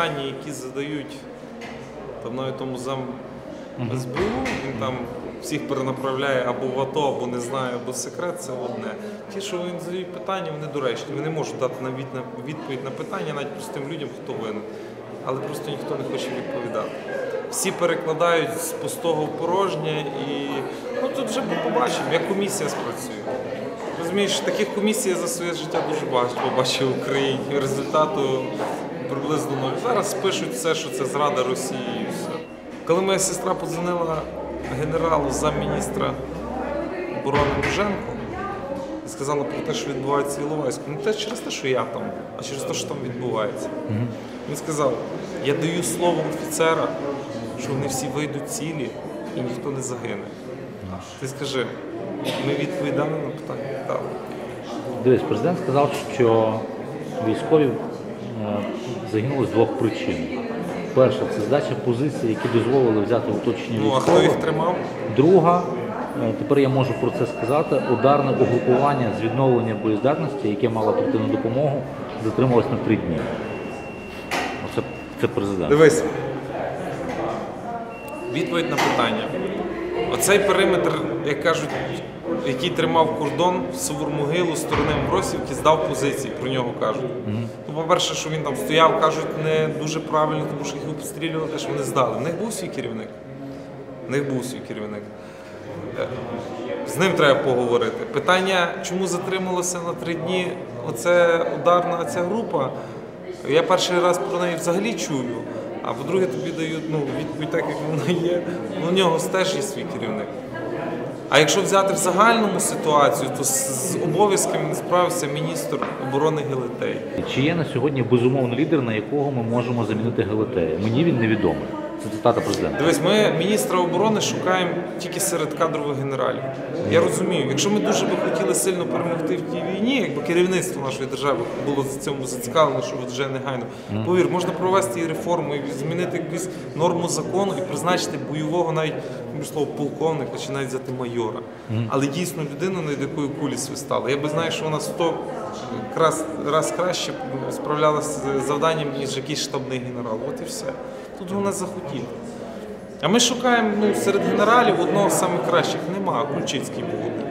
питання, які задають там навіть тому зам СБУ, він там всіх перенаправляє або в АТО, або не знає, або секрет, це одне. Ті, що він задають питання, вони доречні. Вони не можуть дати на від- на відповідь на питання навіть простим людям, хто винен. Але просто ніхто не хоче відповідати. Всі перекладають з пустого в порожнє і ну тут вже побачимо, як комісія спрацює. Розумієш, таких комісій я за своє життя дуже багато побачив в Україні. Результату приблизно ноль. Зараз пишуть все, що це зрада Росії і все. Коли моя сестра подзвонила генералу замміністра оборони Муженко і сказала про те, що відбувається в Іловайську, не те через те, що я там, а через те, що там відбувається. Він сказав: я даю слово офіцера, що вони всі вийдуть цілі і ніхто не загине. Ти скажи, ми відповідали на питання? Так. Дивись, президент сказав, що військові е, загинули з двох причин. Перша це здача позицій, які дозволили взяти в оточення Ну а хто їх військових. тримав? Друга, е, тепер я можу про це сказати, ударне угрупування з відновлення боєздатності, яке мало прийти на допомогу, затрималось на три дні. Оце це президент. Дивись. Відповідь на питання. Оцей периметр, як кажуть, який тримав кордон в Сувормогилу сторони Мросівки, здав позиції, про нього кажуть. Ну, по-перше, що він там стояв, кажуть, не дуже правильно, тому що їх обстрілювали, теж вони здали. В них був свій керівник. В них був свій керівник. Е, З ним треба поговорити. Питання, чому затрималося на три дні оце ударна ця група. Я перший раз про неї взагалі чую, а по-друге, тобі дають ну, відповідь так, як вона є. Ну, у нього теж є свій керівник. А якщо взяти в загальному ситуацію, то з, обов'язками справився міністр оборони Гелетей. Чи є на сьогодні безумовний лідер, на якого ми можемо замінити Гелетея? Мені він невідомий. Це цитата президента. Дивись, ми міністра оборони шукаємо тільки серед кадрових генералів. Я розумію, якщо ми дуже би хотіли сильно перемогти в тій війні, якби керівництво нашої держави було за цьому зацікавлено, що вже негайно. Повір, можна провести і реформу, і змінити якусь норму закону і призначити бойового навіть ну, слово полковника чи навіть взяти майора. Але дійсно людину, над якою кулі свистали. Я би знаю, що вона сто раз, раз краще справлялася з завданням, ніж якийсь штабний генерал. От і все. Тут вона захотіла. А ми шукаємо ну, серед генералів одного з найкращих. кращих. Нема, Кульчицький був.